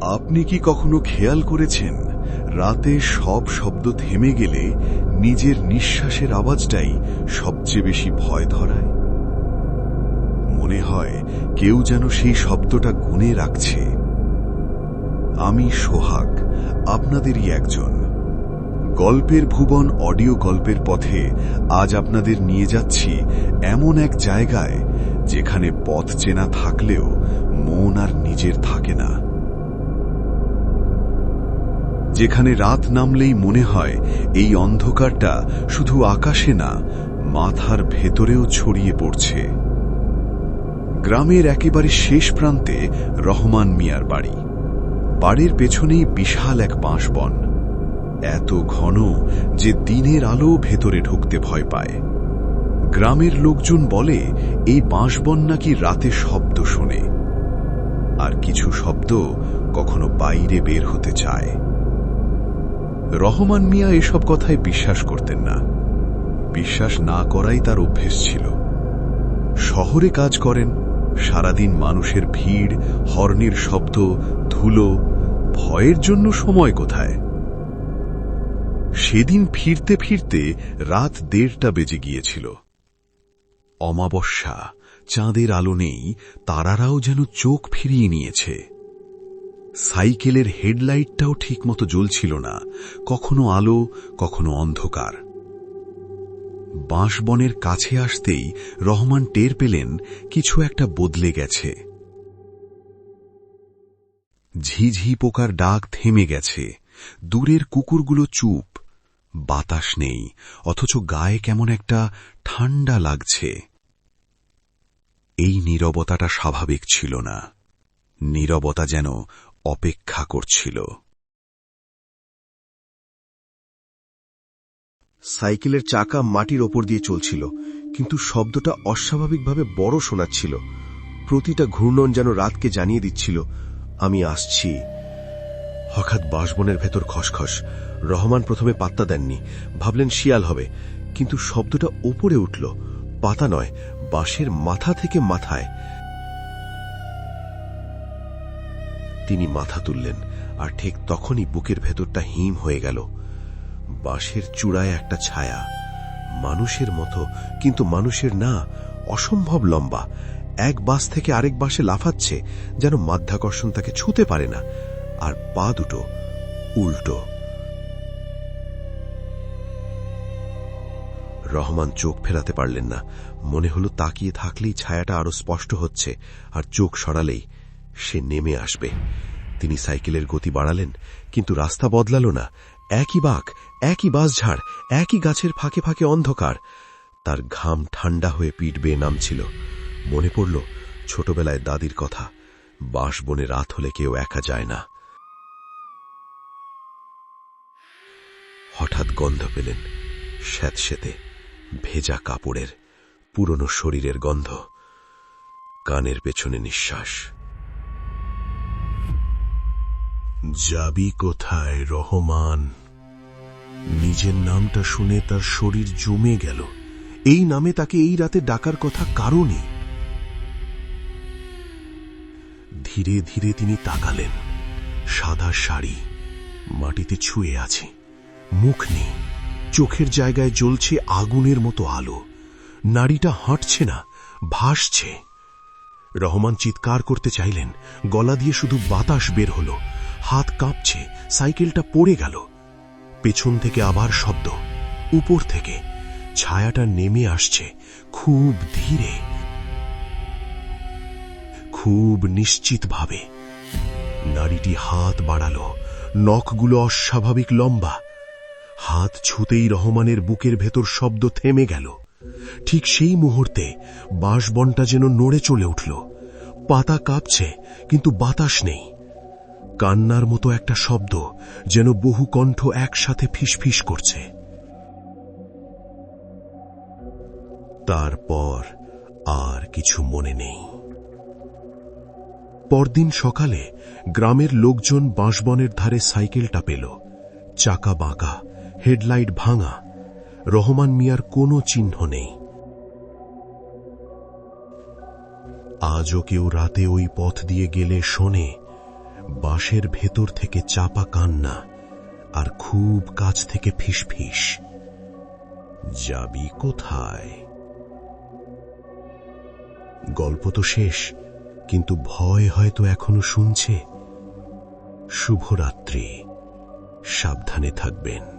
আপনি কি কখনো খেয়াল করেছেন, রাতে সব শব্দ থেমে গেলে নিজের নিঃশ্বাসের আওয়াজটাই সবচেয়ে বেশি ভয় ধরায়? মনে হয় কেউ যেন সেই শব্দটা গুনে রাখছে। আমি সোহাগ, আপনাদেরই একজন। গল্পের ভুবন অডিও গল্পের পথে আজ আপনাদের নিয়ে যাচ্ছি এমন এক জায়গায় যেখানে পথ চেনা থাকলেও মন আর নিজের থাকে না। যেখানে রাত নামলেই মনে হয় এই অন্ধকারটা শুধু আকাশে না, মাথার ভেতরেও ছড়িয়ে পড়ছে। গ্রামের একেবারে শেষ প্রান্তে রহমান মিয়ার বাড়ি। বাড়ির পেছনেই বিশাল এক বাঁশবন। এত ঘন যে দিনের আলো ভেতরে ঢুকতে ভয় পায়। গ্রামের লোকজন বলে, এই বাঁশবন নাকি রাতে শব্দ শোনে। আর কিছু শব্দ কখনো বাইরে বের হতে চায়। রহমান মিয়া এসব কথায় বিশ্বাস করতেন না। বিশ্বাস না করাই তার অভ্যেস ছিল। শহরে কাজ করেন, সারাদিন মানুষের ভিড়, হর্নের শব্দ, ধুলো, ভয়ের জন্য সময় কোথায়? সেদিন ফিরতে ফিরতে রাত দেড়টা বেজে গিয়েছিল। অমাবস্যা, চাঁদের আলো নেই, তারারাও যেন চোখ ফিরিয়ে নিয়েছে। সাইকেলের হেডলাইটটাও ঠিকমতো জ্বলছিল না, কখনো আলো, কখনো অন্ধকার। বাঁশবনের কাছে আসতেই রহমান টের পেলেন কিছু একটা বদলে গেছে। ঝিঝি পোকার ডাক থেমে গেছে। দূরের কুকুরগুলো চুপ, বাতাস নেই, অথচ গায়ে কেমন একটা ঠান্ডা লাগছে। এই নীরবতাটা স্বাভাবিক ছিল না। নীরবতা যেন অপেক্ষা করছিল। সাইকেলের চাকা মাটির ওপর দিয়ে চলছিল, কিন্তু শব্দটা অস্বাভাবিকভাবে বড় শোনাচ্ছিল। প্রতিটা ঘূর্ণন যেন রাতকে জানিয়ে দিচ্ছিল, আমি আসছি। হঠাৎ বাঁশবনের ভেতর খসখস। রহমান প্রথমে পাত্তা দেননি, ভাবলেন শিয়াল হবে, কিন্তু শব্দটা ওপরে উঠল। পাতা নয়, বাঁশের মাথা থেকে মাথায়। তিনি মাথা তুললেন, আর ঠিক তখনই বুকের ভেতরটা হিম হয়ে গেল। বাঁশের চূড়ায় একটা ছায়া, মানুষের মতো, কিন্তু মানুষের না, অসম্ভব লম্বা। এক বাস থেকে আরেক বাসে লাফাচ্ছে, যেন মাধ্যাকর্ষণ তাকে ছুতে পারে না, আর পা দুটো উল্টো। রহমান চোখ ফেরাতে পারলেন না। মনে হলো তাকিয়ে থাকলেই ছায়াটা আরও স্পষ্ট হচ্ছে, আর চোখ সরালেই সে নেমে আসবে। তিনি সাইকেলের গতি বাড়ালেন, কিন্তু রাস্তা বদলাল না। একই বাঁক একই বাসঝাড় একই গাছের ফাঁকে ফাঁকে অন্ধকার। তার ঘাম ঠান্ডা হয়ে পিঠ বেয়ে নামছিল। মনে পড়ল, ছোটবেলায় দাদির কথা বাঁশ বনে রাত হলে কেউ একা যায় না। হঠাৎ গন্ধ পেলেন স্যাঁতসেতে ভেজা কাপড়ের, পুরনো শরীরের গন্ধ। কানের পেছনে নিঃশ্বাস। যাবি কোথায়, রহমান? নিজের নামটা শুনে তার শরীর জমে গেল। এই নামে তাকে এই রাতে ডাকার কথা কারণে। ধীরে ধীরে তিনি তাকালেন। সাদা শাড়ি, মাটিতে ছুঁয়ে আছে। মুখ নেই। চোখের জায়গায় জ্বলছে আগুনের মতো আলো। নারীটা হাঁটছে না, ভাসছে। রহমান চিৎকার করতে চাইলেন। গলা দিয়ে শুধু বাতাস বের হলো। কাঁপছে, সাইকেলটা পড়ে গেল। পেছন থেকে আবার শব্দ, উপর থেকে। ছায়াটা নেমে আসছে, খুব ধীরে। খুব নিশ্চিতভাবে। নারীটি হাত বাড়ালো, নখগুলো অস্বাভাবিক লম্বা। হাত ছুতেই রহমানের বুকের ভেতর শব্দ থেমে গেল। ঠিক সেই মুহূর্তে বাঁশবনটা যেন নড়ে চলে উঠল। পাতা কাঁপছে, কিন্তু বাতাস নেই। কান্নার মতো একটা শব্দ যেন বহু কণ্ঠ একসাথে ফিসফিস করছে। তারপর আর কিছু মনে নেই। পরদিন সকালে গ্রামের লোকজন বাঁশবনের ধারে সাইকেলটা পেল। চাকা বাঁকা, হেডলাইট ভাঙা, রহমান মিয়ার কোনো চিহ্ন নেই। আজও কেউ রাতে ওই পথ দিয়ে গেলে শোনে বাঁশের ভেতর থেকে চাপা কান্না আর খুব কাছ থেকে ফিসফিস। যাবি কোথায়? গল্প তো শেষ, কিন্তু ভয় হয়তো এখনও শুনছে। শুভরাত্রি, সাবধানে থাকবেন।